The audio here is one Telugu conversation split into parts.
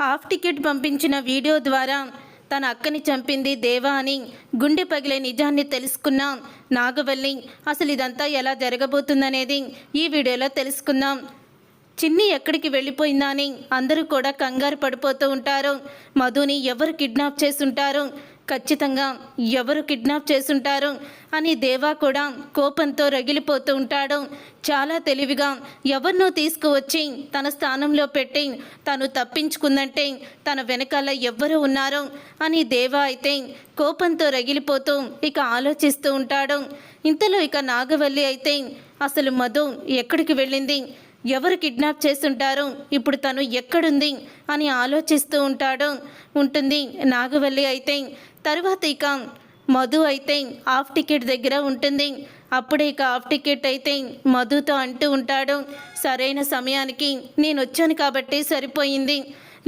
హాఫ్ టికెట్ పంపించిన వీడియో ద్వారా తన అక్కని చంపింది దేవా అని గుండె పగిలే నిజాన్ని తెలుసుకున్న నాగవల్లి అసలు ఇదంతా ఎలా జరగబోతుందనేది ఈ వీడియోలో తెలుసుకుందాం. చిన్ని ఎక్కడికి వెళ్ళిపోయిందా అని అందరూ కూడా కంగారు పడిపోతూ ఉంటారు. మధుని ఎవరు కిడ్నాప్ చేసుంటారు? ఖచ్చితంగా ఎవరు కిడ్నాప్ చేసుంటారు అని దేవా కూడా కోపంతో రగిలిపోతూ ఉంటాడు. చాలా తెలివిగా ఎవరినో తీసుకువచ్చి తన స్థానంలో పెట్టి తను తప్పించుకుందంటే తన వెనకాల ఎవ్వరు ఉన్నారు అని దేవా అయితే కోపంతో రగిలిపోతూ ఇక ఆలోచిస్తూ ఉంటాడు. ఇంతలో ఇక నాగవల్లి అయితే అసలు మధు ఎక్కడికి వెళ్ళింది? ఎవరు కిడ్నాప్ చేస్తుంటారు ఇప్పుడు తను ఎక్కడుంది? అని ఆలోచిస్తూ ఉంటాడు. ఉంటుంది నాగవల్లి అయితే తర్వాత ఇక మధు అయితే హాఫ్ టికెట్ దగ్గర ఉంటుంది. అప్పుడే ఇక హాఫ్ టికెట్ అయితే మధుతో అంటూ ఉంటాడు. సరైన సమయానికి నేను వచ్చాను కాబట్టి సరిపోయింది.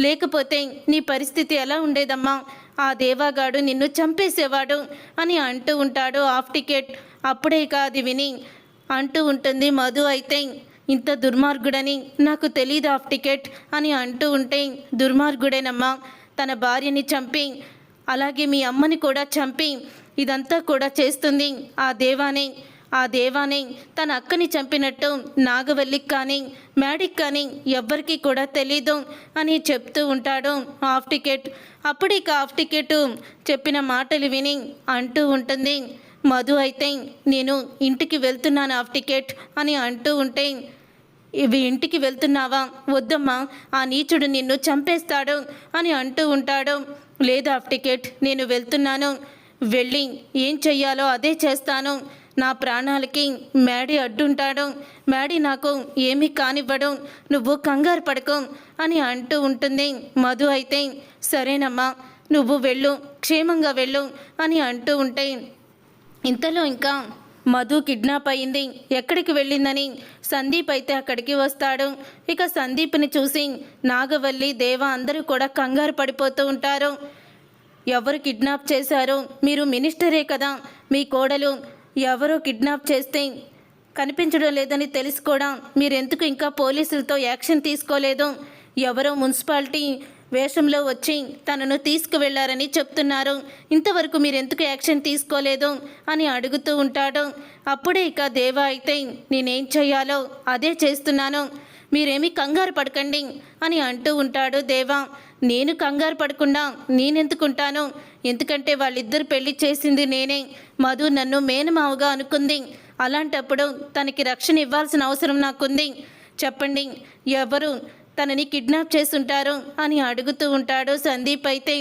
లేకపోతే నీ పరిస్థితి ఎలా ఉండేదమ్మా? ఆ దేవాగాడు నిన్ను చంపేసేవాడు అని అంటూ ఉంటాడు హాఫ్ టికెట్. అప్పుడే కాదు అది విని అంటూ ఉంటుంది మధు అయితే ఇంత దుర్మార్గుడని నాకు తెలియదు ఆఫ్ టికెట్ అని అంటూ ఉంటే దుర్మార్గుడేనమ్మా. తన భార్యని చంపి అలాగే మీ అమ్మని కూడా చంపి ఇదంతా కూడా చేస్తుంది. ఆ దేవానే ఆ దేవానే తన అక్కని చంపినట్టు నాగవల్లికి కానీ మ్యాడిక్ కానీ ఎవ్వరికీ కూడా తెలీదు అని చెప్తూ ఉంటాడు హాఫ్ టికెట్. అప్పుడు హాఫ్ టికెట్ చెప్పిన మాటలు విని అంటూ ఉంటుంది మధు అయితే నేను ఇంటికి వెళ్తున్నాను హాఫ్ టికెట్ అని అంటూ ఉంటే ఇవి ఇంటికి వెళ్తున్నావా? వద్దమ్మా ఆ నీచుడు నిన్ను చంపేస్తాడు అని అంటూ ఉంటాడు. లేదు హాఫ్ టికెట్ నేను వెళ్తున్నాను. వెళ్ళి ఏం చెయ్యాలో అదే చేస్తాను. నా ప్రాణాలకి మేడి అడ్డుంటాడు. మేడి నాకు ఏమీ కానివ్వడు. నువ్వు కంగారు పడకు అని అంటూ ఉంటుంది. మధు అయితే సరేనమ్మా నువ్వు వెళ్ళు క్షేమంగా వెళ్ళు అని అంటూ ఉంటే ఇంతలో ఇంకా మధు కిడ్నాప్ అయింది. ఎక్కడికి వెళ్ళిందని సందీప్ అయితే అక్కడికి వస్తాడు. ఇక సందీప్ని చూసి నాగవల్లి దేవ అందరూ కూడా కంగారు పడిపోతూ ఉంటారు. ఎవరు కిడ్నాప్ చేశారో? మీరు మినిస్టరే కదా. మీ కోడలు ఎవరు కిడ్నాప్ చేస్తే కనిపించడం లేదని తెలుసుకోవడం. మీరెందుకు ఇంకా పోలీసులతో యాక్షన్ తీసుకోలేదు? ఎవరో మున్సిపాలిటీ వేషంలో వచ్చి తనను తీసుకువెళ్ళారని చెప్తున్నారు. ఇంతవరకు మీరెందుకు యాక్షన్ తీసుకోలేదు? అని అడుగుతూ ఉంటాడు. అప్పుడే ఇక దేవా అయితే నేనేం చెయ్యాలో అదే చేస్తున్నాను. మీరేమీ కంగారు పడకండి అని అంటూ ఉంటాడు దేవా. నేను కంగారు పడకుండా నేనెందుకుంటాను? ఎందుకంటే వాళ్ళిద్దరు పెళ్ళి చేసింది నేనే. మధు నన్ను మేనమావుగా అనుకుంది. అలాంటప్పుడు తనకి రక్షణ ఇవ్వాల్సిన అవసరం నాకుంది. చెప్పండి ఎవరు తనని కిడ్నాప్ చేస్తుంటారు అని అడుగుతూ ఉంటాడు సందీప్ అయితే.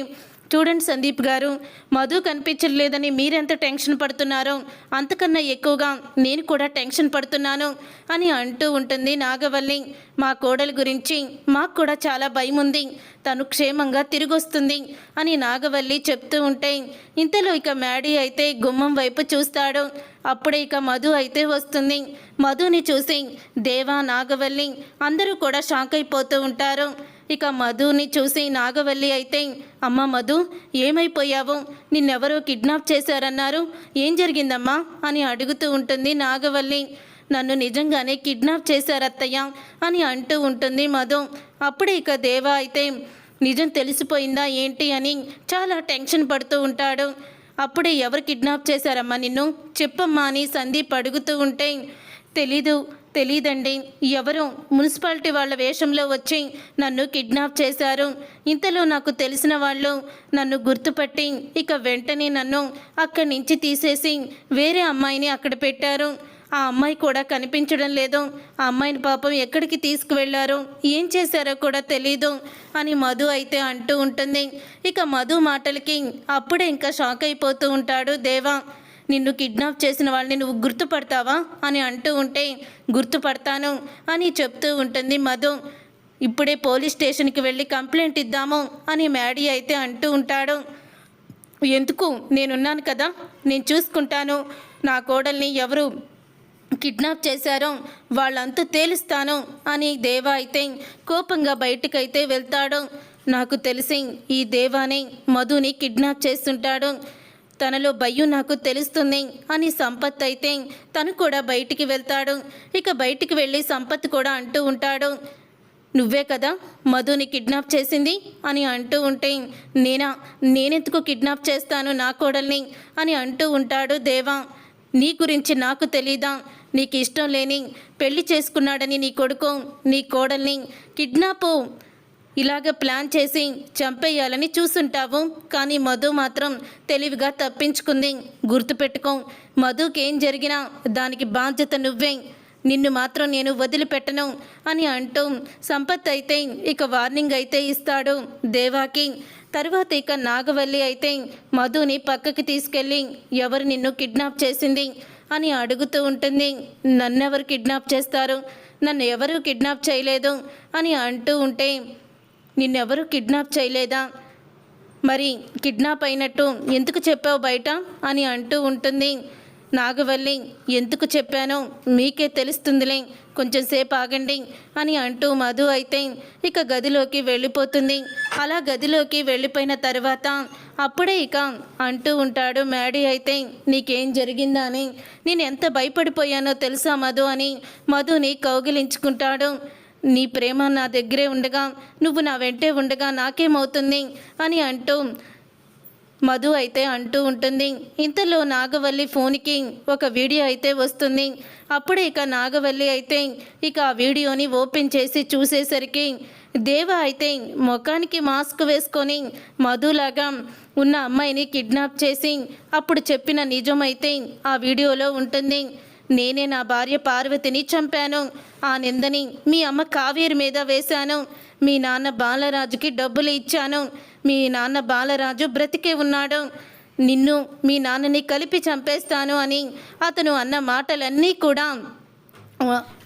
చూడండి సందీప్ గారు మధు కనిపించట్లేదని మీరెంత టెన్షన్ పడుతున్నారో? అంతకన్నా ఎక్కువగా నేను కూడా టెన్షన్ పడుతున్నాను అని అంటూ ఉంటుంది నాగవల్లి. మా కోడలి గురించి మాకు కూడా చాలా భయం ఉంది. తను క్షేమంగా తిరిగి వస్తుంది అని నాగవల్లి చెప్తూ ఉంటే ఇంతలో ఇక మ్యాడీ అయితే గుమ్మం వైపు చూస్తాడు. అప్పుడే ఇక మధు అయితే వస్తుంది. మధుని చూసి దేవా నాగవల్లి అందరూ కూడా షాక్ అయిపోతూ ఉంటారు. ఇక మధుని చూసి నాగవల్లి అయితే అమ్మ మధు ఏమైపోయావు? నిన్నెవరో కిడ్నాప్ చేశారన్నారు. ఏం జరిగిందమ్మా? అని అడుగుతూ ఉంటుంది నాగవల్లి. నన్ను నిజంగానే కిడ్నాప్ చేశారత్తయ్య అని అంటూ ఉంటుంది మధు. అప్పుడే ఇక దేవా అయితే నిజం తెలిసిపోయిందా ఏంటి? అని చాలా టెన్షన్ పడుతూ ఉంటాడు. అప్పుడే ఎవరు కిడ్నాప్ చేశారమ్మా నిన్ను? చెప్పమ్మా అని సందీప్ అడుగుతూ ఉంటే తెలీదు. తెలియదండి ఎవరు మున్సిపాలిటీ వాళ్ళ వేషంలో వచ్చి నన్ను కిడ్నాప్ చేశారు. ఇంతలో నాకు తెలిసిన వాళ్ళు నన్ను గుర్తుపట్టి ఇక వెంటనే నన్ను అక్కడి నుంచి తీసేసి వేరే అమ్మాయిని అక్కడ పెట్టారు. ఆ అమ్మాయి కూడా కనిపించడం లేదు. ఆ అమ్మాయిని పాపం ఎక్కడికి తీసుకువెళ్ళారు? ఏం చేశారో కూడా తెలీదు అని మధు అయితే అంటూ ఉంటుంది. ఇక మధు మాటలకి అప్పుడే ఇంకా షాక్ అయిపోతూ ఉంటాడు దేవా. నిన్ను కిడ్నాప్ చేసిన వాళ్ళని నువ్వు గుర్తుపడతావా? అని అంటూ ఉంటే గుర్తుపడతాను అని చెప్తూ ఉంటుంది మధు. ఇప్పుడే పోలీస్ స్టేషన్కి వెళ్ళి కంప్లైంట్ ఇద్దాము అని మ్యాడీ అయితే అంటూ ఉంటాడు. ఎందుకు? నేనున్నాను కదా. నేను చూసుకుంటాను. నా కోడల్ని ఎవరు కిడ్నాప్ చేశారో వాళ్ళంతా తేలుస్తాను అని దేవా అయితే కోపంగా బయటకైతే వెళ్తాడు. నాకు తెలిసి ఈ దేవానే మధుని కిడ్నాప్ చేస్తుంటాడు. తనలో భయం నాకు తెలుస్తుంది అని సంపత్ అయితే తను కూడా బయటికి వెళ్తాడు. ఇక బయటికి వెళ్ళి సంపత్ కూడా అంటూ ఉంటాడు. నువ్వే కదా మధుని కిడ్నాప్ చేసింది? అని అంటూ ఉంటే నేనా? నేనెందుకు కిడ్నాప్ చేస్తాను నా కోడల్ని? అని అంటూ ఉంటాడు దేవా. నీ గురించి నాకు తెలీదా? నీకు ఇష్టం లేని పెళ్ళి చేసుకున్నాడని నీ కొడుకు నీ కోడల్ని కిడ్నాపు ఇలాగ ప్లాన్ చేసి చంపేయాలని చూసుంటావు. కానీ మధు మాత్రం తెలివిగా తప్పించుకుంది. గుర్తుపెట్టుకో మధుకేం జరిగినా దానికి బాధ్యత నువ్వే. నిన్ను మాత్రం నేను వదిలిపెట్టను అని అంటూ సంపత్ అయితే ఇక వార్నింగ్ అయితే ఇస్తాడు దేవాకి. తర్వాత ఇక నాగవల్లి అయితే మధుని పక్కకి తీసుకెళ్ళి ఎవరు నిన్ను కిడ్నాప్ చేసింది అని అడుగుతూ ఉంటుంది. నన్నెవరు కిడ్నాప్ చేస్తారు? నన్ను ఎవరు కిడ్నాప్ చేయలేదు? అని అంటూ ఉంటే నిన్నెవరు కిడ్నాప్ చేయలేదా? మరి కిడ్నాప్ అయినట్టు ఎందుకు చెప్పావు బయట? అని అంటూ ఉంటుంది నాగవల్లి. ఎందుకు చెప్పానో మీకే తెలుస్తుందిలే. కొంచెం సేపు ఆగండి అని అంటూ మధు అయితే ఇక గదిలోకి వెళ్ళిపోతుంది. అలా గదిలోకి వెళ్ళిపోయిన తర్వాత అప్పుడే ఇక అంటూ ఉంటాడు మ్యాడీ అయితే నీకేం జరిగిందా అని? నేను ఎంత భయపడిపోయానో తెలుసా మధు? అని మధుని కౌగిలించుకుంటాడు. నీ ప్రేమ నా దగ్గరే ఉండగా నువ్వు నా వెంటే ఉండగా నాకేమవుతుంది? అని అంటూ మధు అయితే అంటూ ఉంటుంది. ఇంతలో నాగవల్లి ఫోన్కి ఒక వీడియో అయితే వస్తుంది. అప్పుడే ఇక నాగవల్లి అయితే ఇక ఆ వీడియోని ఓపెన్ చేసి చూసేసరికి దేవ అయితే ముఖానికి మాస్క్ వేసుకొని మధులాగా ఉన్న అమ్మాయిని కిడ్నాప్ చేసి అప్పుడు చెప్పిన నిజమైతే ఆ వీడియోలో ఉంటుంది. నేనే నా భార్య పార్వతిని చంపాను. ఆ నిందని మీ అమ్మ కావేరి మీద వేశాను. మీ నాన్న బాలరాజుకి డబ్బులు ఇచ్చాను. మీ నాన్న బాలరాజు బ్రతికే ఉన్నాడు. నిన్ను మీ నాన్నని కలిపి చంపేస్తాను అని అతను అన్న మాటలన్నీ కూడా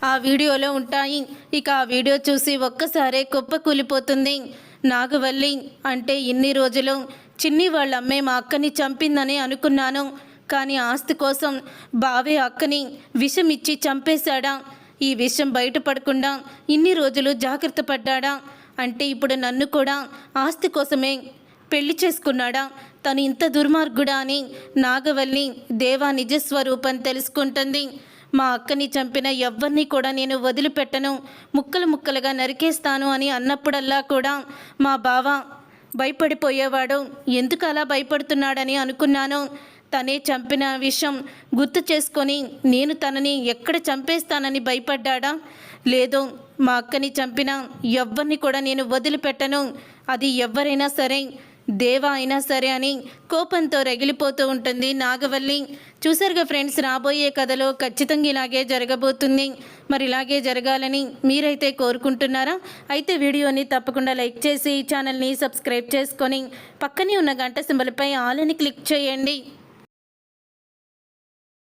ఆ వీడియోలో ఉంటాయి. ఇక ఆ వీడియో చూసి ఒక్కసారే కుప్ప కూలిపోతుంది. నాగవల్లి అంటే ఇన్ని రోజులు చిన్ని వాళ్ళ అమ్మే మా అక్కని చంపిందని అనుకున్నాను. కానీ ఆస్తి కోసం బావే అక్కని విషం ఇచ్చి చంపేశాడా? ఈ విషయం బయటపడకుండా ఇన్ని రోజులు జాగ్రత్త పడ్డాడా? అంటే ఇప్పుడు నన్ను కూడా ఆస్తి కోసమే పెళ్ళి చేసుకున్నాడా? తను ఇంత దుర్మార్గుడా అని నాగవల్లి దేవా నిజస్వరూపం తెలుసుకుంటుంది. మా అక్కని చంపిన ఎవ్వరిని కూడా నేను వదిలిపెట్టను. ముక్కలు ముక్కలుగా నరికేస్తాను అని అన్నప్పుడల్లా కూడా మా బావ భయపడిపోయేవాడు. ఎందుకు అలా భయపడుతున్నాడని అనుకున్నాను. తనే చంపిన విషయం గుర్తు చేసుకొని నేను తనని ఎక్కడ చంపేస్తానని భయపడ్డాడా? లేదు మా అక్కని చంపిన ఎవ్వరిని కూడా నేను వదిలిపెట్టను. అది ఎవరైనా సరే దేవ అయినా సరే అని కోపంతో రగిలిపోతూ ఉంటుంది నాగవల్లి. చూసారుగా ఫ్రెండ్స్ రాబోయే కథలో ఖచ్చితంగా ఇలాగే జరగబోతుంది. మరి ఇలాగే జరగాలని మీరైతే కోరుకుంటున్నారా? అయితే వీడియోని తప్పకుండా లైక్ చేసి ఛానల్ని సబ్స్క్రైబ్ చేసుకొని పక్కనే ఉన్న గంట సింబల్పై ఆల్ అని క్లిక్ చేయండి.